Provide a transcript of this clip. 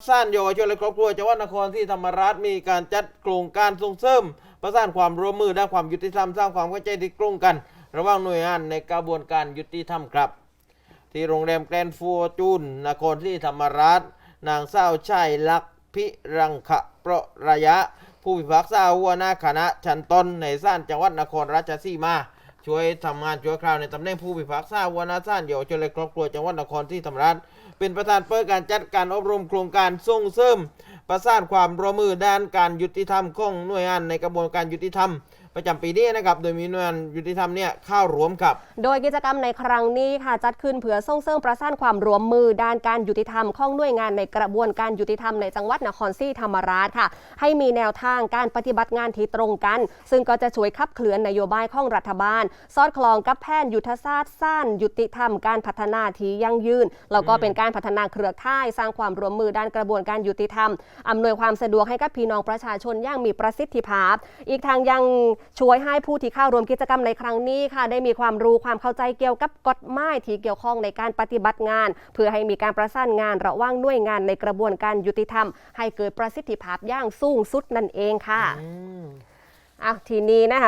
สร้างเยาวชนและครอบครัวจังหวัดนครที่ธรรมราชมีการจัดโครงการส่งเสริม ประสานความร่วมมือด้านความยุติธรรมสร้างความเข้าใจที่ตรงกัน ระหว่างหน่วยงานในกระบวนการยุติธรรมครับ ที่โรงแรมแกรนด์ฟัวจูนนครที่ธรรมราช นางสาวชัยลักษณ์พิรังขะประระยะ ผู้พิพากษาหัวหน้าคณะชั้นต้นในศาลจังหวัดนครราชสีมา ช่วยทำงานช่วยคราวในตำแหน่งผู้พิพากษาหัวหน้าศานเยาวชนและครอบครัวจังหวัดนครที่ธรรมราชเป็นประธานเปิดการจัดการอบรมโครงการส่งเสริม ประสานความร่วมมือด้านการยุติธรรมของหน่วยงานในกระบวนการยุติธรรมประจำปีนี้นะครับ โดยมีหน่วยงานยุติธรรมเนี่ยเข้ารวมครับ โดยกิจกรรมในครั้งนี้ค่ะจัดขึ้นเพื่อส่งเสริมประสานความร่วมมือด้านการยุติธรรมของหน่วยงานในกระบวนการยุติธรรมในจังหวัดนครศรีธรรมราชค่ะ ให้มีแนวทางการปฏิบัติงานที่ตรงกัน ซึ่งก็จะช่วยขับเคลื่อนนโยบายของรัฐบาล สอดคล้องกับแผนยุทธศาสตร์สร้างยุติธรรมการพัฒนาที่ยั่งยืนแล้วก็เป็นการพัฒนาเครือข่ายสร้างความร่วมมือด้านกระบวนการยุติธรรมอำนวยความสะดวกให้กับพี่น้องประชาชนอย่างมีประสิทธิภาพ อีกทางยังช่วยให้ผู้ที่เข้าร่วมกิจกรรมในครั้งนี้ค่ะ ได้มีความรู้ความเข้าใจเกี่ยวกับกฎหมายที่เกี่ยวข้องในการปฏิบัติงาน เพื่อให้มีการประสานงานระหว่างหน่วยงานในกระบวนการยุติธรรม ให้เกิดประสิทธิภาพอย่างสูงสุดนั่นเองค่ะอืมอะทีนี้นะคะ